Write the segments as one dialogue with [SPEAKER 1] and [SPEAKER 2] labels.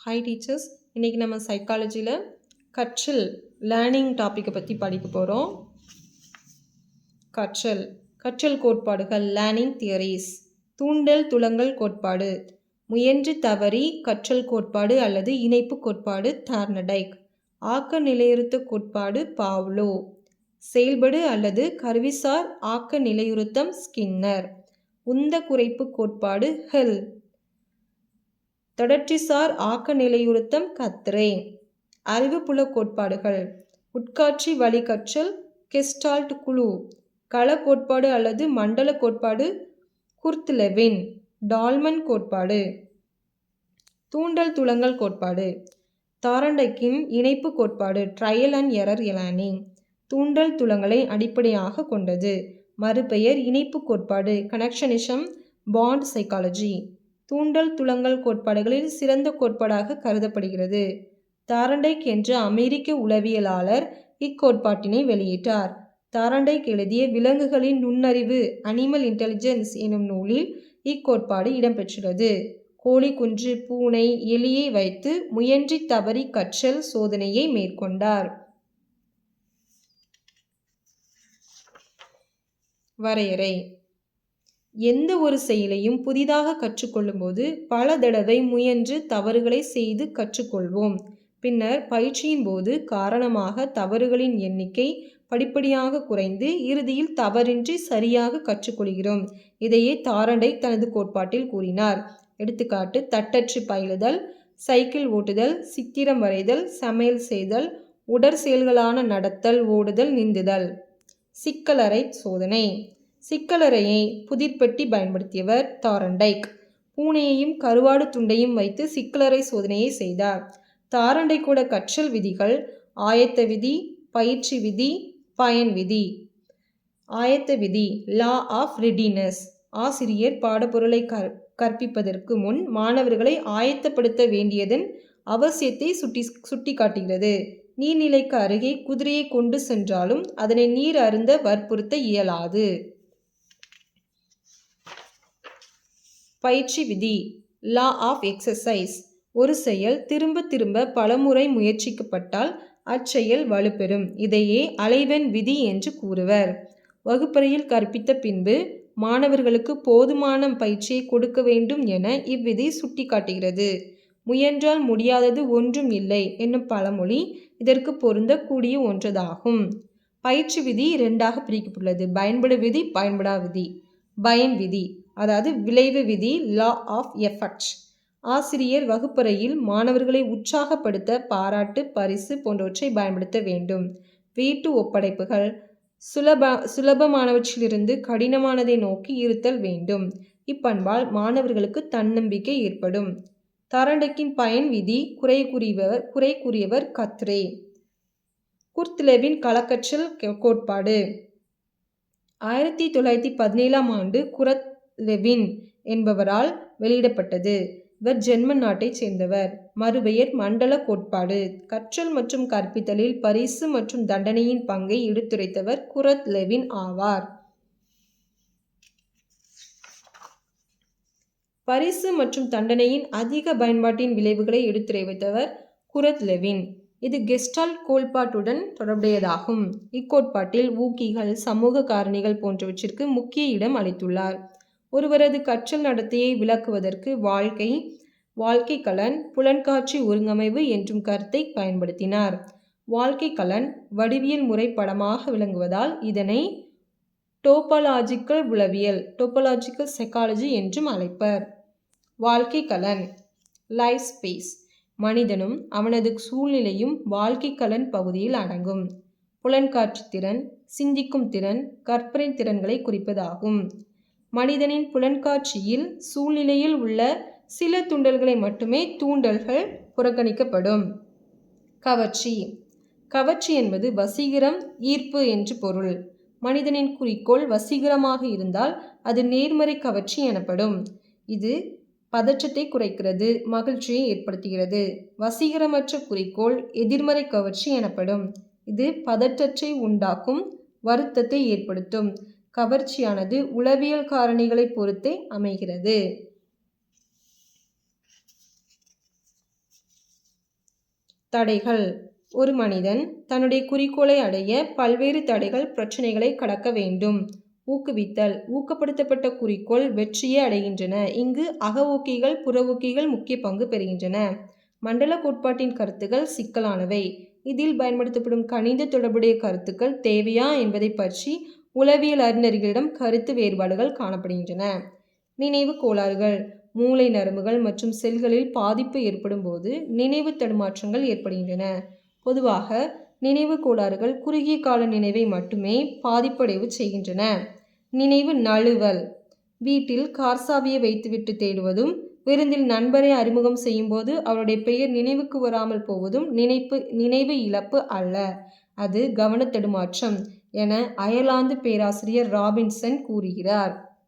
[SPEAKER 1] Hi teachers இன்றைக்கி நம்ம சைக்காலஜியில் கற்றல் லேர்னிங் டாப்பிக்கை பற்றி படிக்க போகிறோம் கற்றல். கற்றல் கோட்பாடுகள் லேர்னிங் தியரிஸ் தூண்டல் துலங்கல் கோட்பாடு. முயன்று தவறி கற்றல் கோட்பாடு அல்லது இணைப்பு கோட்பாடு தார்னடைக் ஆக்க நிலையுறுத்த கோட்பாடு பாவ்லோ செயல்படு அல்லது கருவிசார் ஆக்க நிலையுறுத்தம் ஸ்கின்னர் உந்த குறைப்பு கோட்பாடு ஹெல் தொடர்ச்சிசார் ஆக்க நிலையுறுத்தம் கத்ரே அறிவுப்புல கோட்பாடுகள். உட்காட்சி வழிகற்றல் கெஸ்டால்ட் குழு. கள கோட்பாடு அல்லது மண்டல கோட்பாடு குர்த்லெவின். டால்மன் கோட்பாடு. தூண்டல் துளங்கள் கோட்பாடு. தாரண்டைக்கின் இணைப்பு கோட்பாடு ட்ரையல் அண்ட் எரர் எலானிங். தூண்டல் துளங்களை அடிப்படையாக கொண்டது. மறுபெயர் இணைப்பு கோட்பாடு கனெக்ஷனிசம் பாண்ட் சைக்காலஜி. தூண்டல் துலங்கல் கோட்பாடுகளில் சிறந்த கோட்பாடாக கருதப்படுகிறது. தாரண்டைக் என்ற அமெரிக்க உளவியலாளர் இக்கோட்பாட்டினை வெளியிட்டார். தாரண்டைக் எழுதிய விலங்குகளின் நுண்ணறிவு அனிமல் இன்டெலிஜென்ஸ் எனும் நூலில் இக்கோட்பாடு இடம்பெற்றுள்ளது. கோழி குன்று பூனை எலியை வைத்து முயன்றி தவறி கற்றல் சோதனையை மேற்கொண்டார். வரையறை எந்த ஒரு செயலையும் புதிதாக கற்றுக்கொள்ளும்போது பல தடவை முயன்று தவறுகளை செய்து கற்றுக்கொள்வோம். பின்னர் பயிற்சியின் போது காரணமாக தவறுகளின் எண்ணிக்கை படிப்படியாக குறைந்து இறுதியில் தவறின்றி சரியாக கற்றுக்கொள்கிறோம். இதையே தாரண்டை தனது கோட்பாட்டில் கூறினார். எடுத்துக்காட்டு தட்டச்சு பயிலுதல் சைக்கிள் ஓட்டுதல் சித்திரம் வரைதல் சமையல் செய்தல் உடற் செயல்களான நடத்தல் ஓடுதல் நீந்துதல். சிக்கலறை சோதனை. சிக்கலறையை புதிர்பெட்டி பயன்படுத்தியவர் தாரண்டைக் பூனையையும் கருவாடு துண்டையும் வைத்து சிக்கலறை சோதனையை செய்தார். தாரண்டை கூட கற்றல் விதிகள் ஆயத்த விதி பயிற்சி விதி பயன் விதி. ஆயத்த விதி லா ஆஃப் ரெடினஸ். ஆசிரியர் பாடப்பொருளை கற் கற்பிப்பதற்கு முன் மாணவர்களை ஆயத்தப்படுத்த வேண்டியதன் அவசியத்தை சுட்டி சுட்டி காட்டுகிறது நீர்நிலைக்கு அருகே குதிரையை கொண்டு சென்றாலும் அதனை நீர் அருந்த வற்புறுத்த இயலாது. பயிற்சி விதி லா ஆஃப் எக்ஸசைஸ் ஒரு செயல் திரும்ப திரும்ப பலமுறை முயற்சிக்கப்பட்டால் அச்செயல் வலுப்பெறும். இதையே அலைவன் விதி என்று கூறுவர். வகுப்பறையில் கற்பித்த பின்பு மாணவர்களுக்கு போதுமான பயிற்சியை கொடுக்க வேண்டும் என இவ்விதி சுட்டிக்காட்டுகிறது. முயன்றால் முடியாதது ஒன்றும் இல்லை என்னும் பழமொழி இதற்கு பொருந்தக்கூடிய ஒன்றதாகும். பயிற்சி விதி இரண்டாக பிரிக்கப்பட்டுள்ளது. பயன்படு விதி பயன்படா விதி. பயன் விதி. அதாவது விளைவு விதி லா ஆஃப் எஃபெக்ட் ஆசிரியர் வகுப்பறையில் மாணவர்களை உற்சாகப்படுத்த பாராட்டு பரிசு போன்றவற்றை பயன்படுத்த வேண்டும். வீட்டு ஒப்படைப்புகள் சுலப சுலபமானவற்றிலிருந்து கடினமானதை நோக்கி இருத்தல் வேண்டும். இப்பண்பால் மாணவர்களுக்கு தன்னம்பிக்கை ஏற்படும். தரண்டக்கின் பயன் விதி குறை கூறியவர் குறை கூறியவர் கத்ரே. குர்த்லெவின் கலக்கற்றல் கோட்பாடு. ஆயிரத்தி தொள்ளாயிரத்தி பதினேழாம் ஆண்டு குரத் லெவின் என்பவரால் வெளியிடப்பட்டது. இவர் ஜெர்மன் நாட்டைச் சேர்ந்தவர். மறுபெயர் மண்டல கோட்பாடு. கற்றல் மற்றும் கற்பித்தலில் பரிசு மற்றும் தண்டனையின் பங்கை எடுத்துரைத்தவர் குரத் லெவின் ஆவார். பரிசு மற்றும் தண்டனையின் அதிக பயன்பாட்டின் விளைவுகளை எடுத்துரைத்தவர் குரத் லெவின். இது கெஸ்டால் கோட்பாட்டுடன் தொடர்புடையதாகும். இக்கோட்பாட்டில் ஊக்கிகள் சமூக காரணிகள் போன்றவற்றிற்கு முக்கிய இடம் அளித்துள்ளார். ஒருவரது கற்றல் நடத்தையை விளக்குவதற்கு வாழ்க்கை வாழ்க்கை கலன் புலன்காட்சி ஒருங்கமைவு என்றும் கருத்தை பயன்படுத்தினார். வாழ்க்கை கலன் வடிவியல் முறைப்படமாக விளங்குவதால் இதனை டோபாலாஜிக்கல் உளவியல் டோபாலாஜிக்கல் சைக்காலஜி என்றும் அழைப்பர். வாழ்க்கை கலன் லைஃப் ஸ்பேஸ் மனிதனும் அவனது சூழ்நிலையும் வாழ்க்கை கலன் பகுதியில் அடங்கும். புலன்காட்சி திறன் சிந்திக்கும் திறன் கற்பனை திறன்களை குறிப்பதாகும். மனிதனின் புலன்காட்சியில் சூழ்நிலையில் உள்ள சில தூண்டல்களை மட்டுமே தூண்டல்கள் புறக்கணிக்கப்படும். கவர்ச்சி. கவர்ச்சி என்பது வசீகரம் ஈர்ப்பு என்று பொருள். மனிதனின் குறிக்கோள் வசீகரமாக இருந்தால் அது நேர்மறை கவர்ச்சி எனப்படும். இது பதற்றத்தை குறைக்கிறது மகிழ்ச்சியை ஏற்படுத்துகிறது. வசீகரமற்ற குறிக்கோள் எதிர்மறை கவர்ச்சி எனப்படும். இது பதற்றத்தை உண்டாக்கும் வருத்தத்தை ஏற்படுத்தும். கவர்ச்சியானது உளவியல் காரணிகளை பொறுத்தே அமைகிறது. தடைகள். ஒரு மனிதன் தன்னுடைய குறிக்கோளை அடைய பல்வேறு தடைகள் பிரச்சனைகளை கடக்க வேண்டும். ஊக்குவித்தல். ஊக்கப்படுத்தப்பட்ட குறிக்கோள் வெற்றியே அடைகின்றன. இங்கு அக ஊக்கிகள் புற ஊக்கிகள் முக்கிய பங்கு பெறுகின்றன. மண்டல கோட்பாட்டின் கருத்துக்கள் சிக்கலானவை. இதில் பயன்படுத்தப்படும் கணித தொடர்புடைய கருத்துக்கள் தேவையா என்பதை பற்றி உளவியல் அறிஞர்களிடம் கருத்து வேறுபாடுகள் காணப்படுகின்றன. நினைவு கோளாறுகள் மூளை நரம்புகள் மற்றும் செல்களில் பாதிப்பு ஏற்படும் போது நினைவு தடுமாற்றங்கள் ஏற்படுகின்றன. பொதுவாக நினைவு கோளாறுகள் குறுகிய கால நினைவை மட்டுமே பாதிப்படைவு செய்கின்றன. நினைவு நழுவல். வீட்டில் கார்சாவியை வைத்துவிட்டு தேடுவதும் விருந்தில் நண்பரை அறிமுகம் செய்யும்போது அவருடைய பெயர் நினைவுக்கு வராமல் போவதும் நினைப்பு நினைவு இழப்பு அல்ல. அது கவனத்தடுமாற்றம் என அயர்லாந்து பேராசிரியர் ராபின்சன் கூறுகிறார்.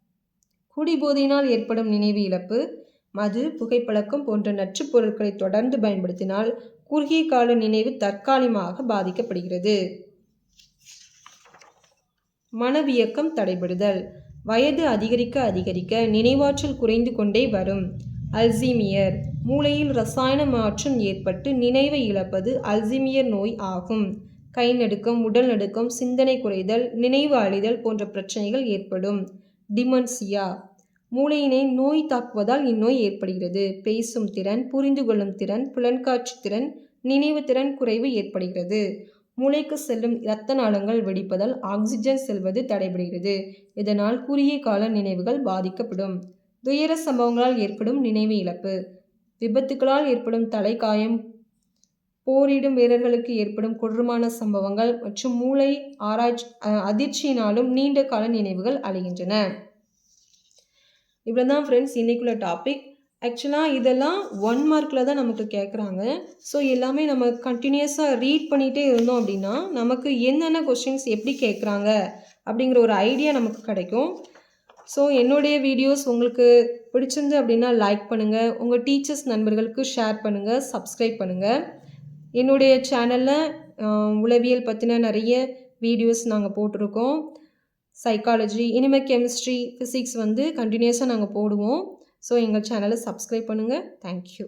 [SPEAKER 1] குடிபோதையினால் ஏற்படும் நினைவு இழப்பு மது புகைப்பழக்கம் போன்ற நச்சுப் பொருட்களை தொடர்ந்து பயன்படுத்தினால் குறுகிய கால நினைவு தற்காலிகமாக பாதிக்கப்படுகிறது. மனவியக்கம் தடைபடுதல். வயது அதிகரிக்க அதிகரிக்க நினைவாற்றல் குறைந்து கொண்டே வரும். அல்சீமியர். மூளையில் ரசாயன மாற்றம் ஏற்பட்டு நினைவை இழப்பது அல்சீமியர் நோய் ஆகும். கை நடுக்கம் உடல் நடுக்கம் சிந்தனை குறைதல் நினைவு அழிதல் போன்ற பிரச்சனைகள் ஏற்படும். டிமன்சியா. மூளையினை நோய் தாக்குவதால் இந்நோய் ஏற்படுகிறது. பேசும் திறன் புரிந்து கொள்ளும் திறன் புலன்காட்சி திறன் நினைவு திறன் குறைவு ஏற்படுகிறது. மூளைக்கு செல்லும் இரத்த நாளங்கள் வெடிப்பதால் ஆக்சிஜன் செல்வது தடைபடுகிறது. இதனால் குறுகிய கால நினைவுகள் பாதிக்கப்படும். துயர சம்பவங்களால் ஏற்படும் நினைவு இழப்பு. விபத்துக்களால் ஏற்படும் தலைக்காயம் போரிடும் வீரர்களுக்கு ஏற்படும் கொடூரமான சம்பவங்கள் மற்றும் மூளை ஆராய்ச்சி அதிர்ச்சியினாலும் நீண்ட கால நினைவுகள் அழிகின்றன. இவ்வளோ தான் ஃப்ரெண்ட்ஸ் இன்றைக்குள்ள டாபிக் ஆக்சுவலாக இதெல்லாம் ஒன் மார்க்கில் தான் நமக்கு கேட்குறாங்க ஸோ எல்லாமே நம்ம கண்டினியூஸாக ரீட் பண்ணிகிட்டே இருந்தோம் அப்படின்னா நமக்கு என்னென்ன கொஷின்ஸ் எப்படி கேட்குறாங்க அப்படிங்கிற ஒரு ஐடியா நமக்கு கிடைக்கும். ஸோ என்னுடைய வீடியோஸ் உங்களுக்கு பிடிச்சிருந்து அப்படின்னா லைக் பண்ணுங்கள் உங்கள் டீச்சர்ஸ் நண்பர்களுக்கு ஷேர் பண்ணுங்கள் சப்ஸ்கிரைப் பண்ணுங்கள் என்னுடைய சேனலில் உளவியல் பற்றின நிறைய வீடியோஸ் நாங்கள் போட்டிருக்கோம். சைக்காலஜி இனிமேல் கெமிஸ்ட்ரி ஃபிசிக்ஸ் வந்து கண்டினியூஸாக நாங்கள் போடுவோம். ஸோ எங்கள் சேனலை சப்ஸ்கிரைப் பண்ணுங்கள் தேங்க்யூ